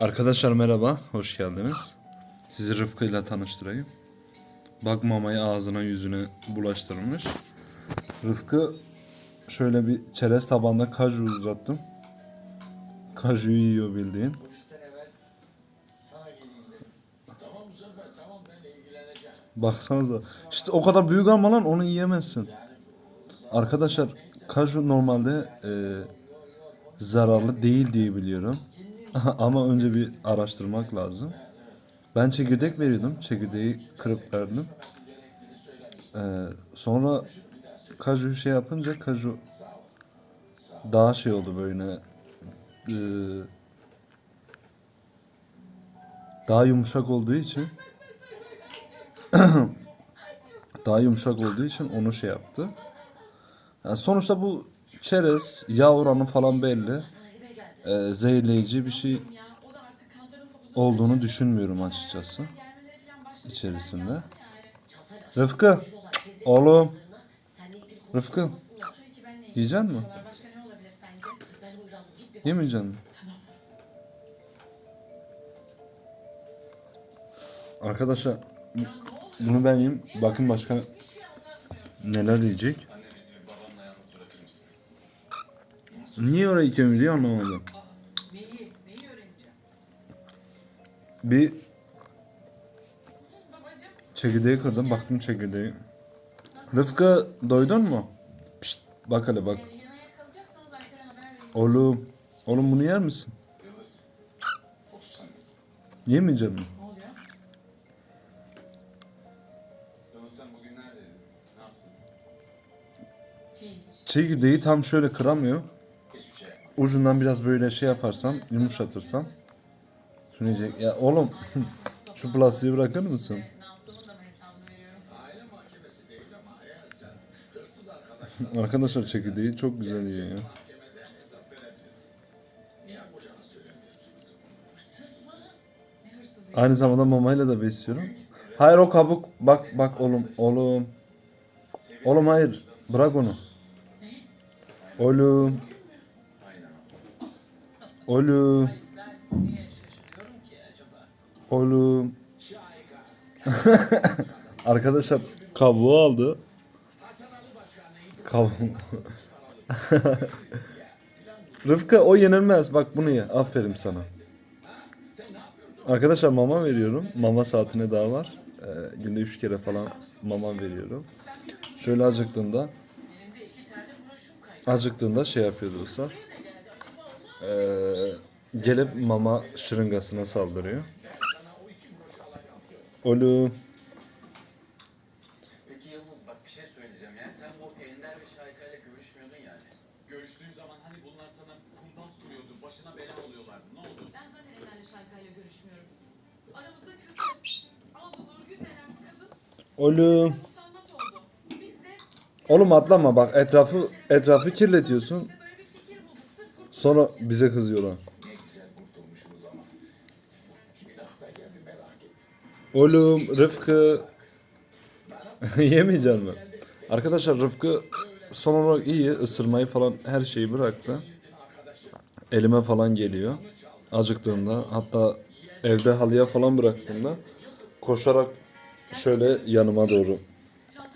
Arkadaşlar merhaba, hoş geldiniz. Sizi Rıfkı ile tanıştırayım. Bak mamayı ağzına yüzüne bulaştırmış. Rıfkı şöyle bir çerez tabanda kaju uzattım. Kajuyu yiyor bildiğin. Baksanıza. İşte o kadar büyük ama lan onu yiyemezsin. Arkadaşlar kaju normalde e, zararlı değil diye biliyorum. Ama önce bir araştırmak lazım. Ben çekirdek veriyordum. Çekirdeği kırıp verdim. Ee, sonra kaju şey yapınca kaju daha şey oldu böyle ee, daha yumuşak olduğu için daha yumuşak olduğu için onu şey yaptı. Yani sonuçta bu çerez, yağ oranı falan belli. Ee, zehirleyici bir şey olduğunu düşünmüyorum açıkçası içerisinde. Rıfkı, oğlum, Rıfkı, yiyecek mi? Yemeyecek mi? Arkadaşlar bunu ben yiyeyim. Bakın başka neler yiyecek. Niye orayı kömürüyor anlamadım. Bir çekirdeği kırdım. Baktım çekirdeği. Rıfkı doydun mu? Pişt, bak hele bak. Oğlum. Oğlum bunu yer misin? Yaptın? Hiç. Çekirdeği tam şöyle kıramıyor. Ucundan biraz böyle şey yaparsam, yumuşatırsam. Yiyecek. Ya oğlum şu plastiği bırakır mısın? Arkadaşlar çekirdeği çok güzel yiyor ya. Aynı zamanda mamayla da besliyorum. Hayır o kabuk. Bak bak oğlum. Oğlum. Oğlum hayır. Bırak onu. Oğlum. Oğlum. Ben niye şaşırıyorum ki acaba? Oğlum. Arkadaşlar kabuğu aldı. Kabuğu. Rıfkı o yenilmez. Bak bunu ye. Aferin sana. Arkadaşlar mama veriyorum. Mama saatine daha var. Ee, günde üç kere falan mama veriyorum. Şöyle acıktığında acıktığında şey yapıyor dostlar. Ee, gelip mama şırıngasına saldırıyor. Oğlum. Peki Yıldız bak bir şey söyleyeceğim ya. Sen bu Ender ve Şahika ile görüşmüyordun yani. Görüştüğün zaman hani bunlar sana kumpas kuruyordu, başına bela oluyorlardı. Ne oldu? Ben zaten Emel'le Şayka'yla görüşmüyorum. Aramızda kötü. Ama bu Nurgül denen kadın Oğlum. musallat oldu. Biz de Oğlum atlama bak etrafı etrafı kirletiyorsun. böyle bir fikir bulduk. Sırf kurtulmak Sonra bize kızıyorlar. Oğlum Rıfkı yemeyecek mi? Arkadaşlar Rıfkı son olarak iyi ısırmayı falan her şeyi bıraktı. Elime falan geliyor. Acıktığında hatta evde halıya falan bıraktığımda koşarak şöyle yanıma doğru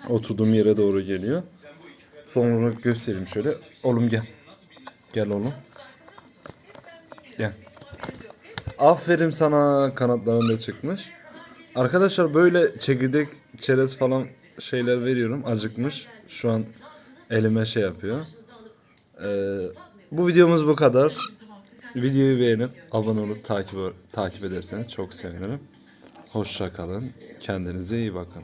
oturduğum yere doğru geliyor. Son olarak göstereyim şöyle. Oğlum gel. Gel oğlum. Gel. Aferin sana kanatların da çıkmış. Arkadaşlar böyle çekirdek, çerez falan şeyler veriyorum. Acıkmış. Şu an elime şey yapıyor. Ee, bu videomuz bu kadar. Videoyu beğenip abone olup takip takip ederseniz çok sevinirim. Hoşça kalın. Kendinize iyi bakın.